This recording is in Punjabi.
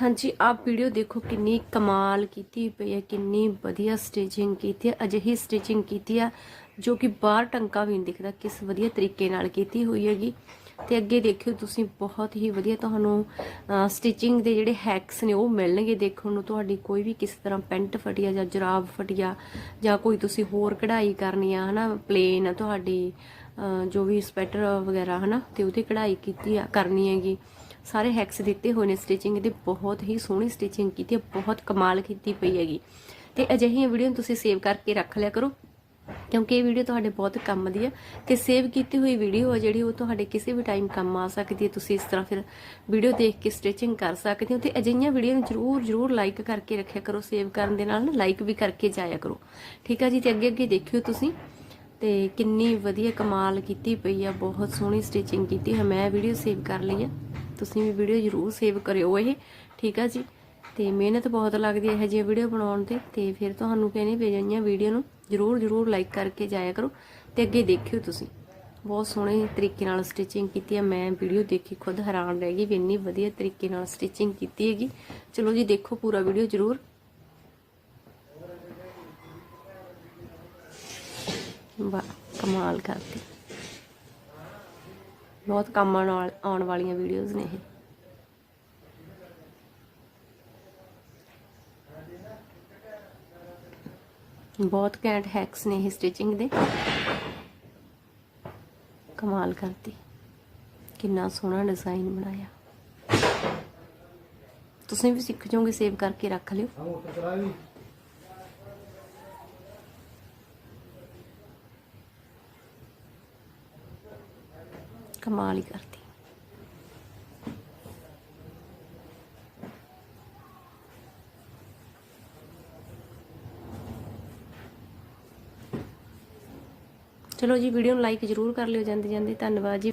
ਹਾਂਜੀ ਆਪ ਵੀਡੀਓ ਦੇਖੋ ਕਿੰਨੀ ਕਮਾਲ ਕੀਤੀ ਪਈ ਹੈ, ਕਿੰਨੀ ਵਧੀਆ ਸਟਿਚਿੰਗ ਕੀਤੀ ਹੈ, ਅਜਿਹੀ ਸਟਿਚਿੰਗ ਕੀਤੀ ਆ ਜੋ ਕਿ ਬਾਹਰ ਟੰਕਾ ਵੀ ਨਹੀਂ ਦਿਖਦਾ, ਕਿਸ ਵਧੀਆ ਤਰੀਕੇ ਨਾਲ ਕੀਤੀ ਹੋਈ ਹੈਗੀ। ਤੇ ਅੱਗੇ ਦੇਖਿਓ ਤੁਸੀਂ, ਬਹੁਤ ਹੀ ਵਧੀਆ ਤੁਹਾਨੂੰ ਸਟਿਚਿੰਗ ਦੇ ਜਿਹੜੇ ਹੈਕਸ ਨੇ, ਉਹ ਮਿਲਣਗੇ ਦੇਖਣ ਨੂੰ। ਤੁਹਾਡੀ ਕੋਈ ਵੀ ਕਿਸੇ ਤਰ੍ਹਾਂ ਪੈਂਟ ਫਟਿਆ ਜਾਂ ਜਰਾਬ ਫਟਿਆ ਜਾਂ ਕੋਈ ਤੁਸੀਂ ਹੋਰ ਕਢਾਈ ਕਰਨੀ ਆ, ਹਨਾ ਪਲੇਨ ਤੁਹਾਡੀ ਜੋ ਵੀ ਸਵੈਟਰ ਵਗੈਰਾ, ਹਨਾ, ਤੇ ਉਹਦੀ ਕਢਾਈ ਕੀਤੀ ਆ, ਕਰਨੀ ਹੈਗੀ। ਸਾਰੇ ਹੈਕਸ ਦਿੱਤੇ ਹੋਏ ਨੇ ਸਟਿਚਿੰਗ ਦੇ, ਬਹੁਤ ਹੀ ਸੋਹਣੀ ਸਟਿਚਿੰਗ ਕੀਤੀ ਹੈ, ਬਹੁਤ ਕਮਾਲ ਕੀਤੀ ਪਈ ਹੈਗੀ। ਤੇ ਅਜਿਹੀਆਂ ਵੀਡੀਓ ਨੂੰ ਤੁਸੀਂ ਸੇਵ ਕਰਕੇ ਰੱਖ ਲਿਆ ਕਰੋ, ਕਿਉਂਕਿ ਇਹ ਵੀਡੀਓ ਤੁਹਾਡੇ ਬਹੁਤ ਕੰਮ ਦੀ ਹੈ ਤੇ ਸੇਵ ਕੀਤੀ ਹੋਈ ਵੀਡੀਓ ਹੈ ਜਿਹੜੀ, ਉਹ ਤੁਹਾਡੇ ਕਿਸੇ ਵੀ ਟਾਈਮ ਕੰਮ ਆ ਸਕਦੀ ਹੈ। ਤੁਸੀਂ ਇਸ ਤਰ੍ਹਾਂ ਫਿਰ ਵੀਡੀਓ ਦੇਖ ਕੇ ਸਟਿਚਿੰਗ ਕਰ ਸਕਦੇ ਹੋ ਤੇ ਅਜਿਹੀਆਂ ਵੀਡੀਓ ਨੂੰ ਜਰੂਰ ਜਰੂਰ ਲਾਈਕ ਕਰਕੇ ਰੱਖਿਆ ਕਰੋ ਸੇਵ ਕਰਨ ਦੇ ਨਾਲ ਨਾ ਲਾਈਕ ਵੀ ਕਰਕੇ ਜਾਇਆ ਕਰੋ। ਠੀਕ ਹੈ ਜੀ, ਤੇ ਅੱਗੇ ਅੱਗੇ ਦੇਖਿਓ ਤੁਸੀਂ, ਤੇ ਕਿੰਨੀ ਵਧੀਆ ਕਮਾਲ ਕੀਤੀ ਪਈ ਆ, ਬਹੁਤ ਸੋਹਣੀ ਸਟਿਚਿੰਗ ਕੀਤੀ ਹੈ ਮੈਂ ਵੀਡੀਓ ਸੇਵ ਕਰ ਲਈ ਆ। ਤੁਸੀਂ ਵੀ ਵੀਡੀਓ ਜਰੂਰ ਸੇਵ ਕਰਿਓ ਇਹ, ਠੀਕ ਆ ਜੀ? ਤੇ ਮਿਹਨਤ ਬਹੁਤ ਲੱਗਦੀ ਹੈ ਇਹ ਜਿਹੀ ਵੀਡੀਓ ਬਣਾਉਣ ਤੇ ਤੇ ਫਿਰ ਤੁਹਾਨੂੰ ਕਹਿੰਦੇ ਭੇਜਾਈਆਂ ਵੀਡੀਓ ਨੂੰ ਜਰੂਰ ਜਰੂਰ ਲਾਈਕ ਕਰਕੇ ਜਾਇਆ ਕਰੋ ਤੇ ਅੱਗੇ ਦੇਖਿਓ ਤੁਸੀਂ। ਬਹੁਤ ਸੋਹਣੇ ਤਰੀਕੇ ਨਾਲ ਸਟਿਚਿੰਗ ਕੀਤੀ ਹੈ ਮੈਂ ਵੀਡੀਓ ਦੇਖੀ, ਖੁਦ ਹੈਰਾਨ ਰਹਿ ਗਈ ਵੀ ਇੰਨੀ ਵਧੀਆ ਤਰੀਕੇ ਨਾਲ ਸਟਿਚਿੰਗ ਕੀਤੀ ਹੈਗੀ। ਚਲੋ ਜੀ, ਦੇਖੋ ਪੂਰਾ ਵੀਡੀਓ ਜਰੂਰ। ਵਾਹ, ਕਮਾਲ ਕਰਤੀ। ਬਹੁਤ ਕੰਮ ਆਉਣ ਆਉਣ ਵਾਲੀਆਂ ਵੀਡੀਓਜ਼ ਨੇ ਇਹ। ਬਹੁਤ ਕੈਂਟ ਹੈਕਸ ਨੇ ਇਹ ਸਟਿਚਿੰਗ ਦੇ। ਕਮਾਲ ਕਰਤੀ। ਕਿੰਨਾ ਸੋਹਣਾ ਡਿਜ਼ਾਈਨ ਬਣਾਇਆ। ਤੁਸੀਂ ਵੀ ਸਿੱਖ ਜਾਓਗੇ ਸੇਵ ਕਰਕੇ ਰੱਖ ਲਿਓ। ਕਮਾਲ ਹੀ ਕਰਤੀ। ਚਲੋ ਜੀ ਵੀਡੀਓ ਨੂੰ ਲਾਈਕ ਜਰੂਰ ਕਰ ਲਿਓ ਜਾਂਦੇ ਜਾਂਦੇ ਧੰਨਵਾਦ ਜੀ।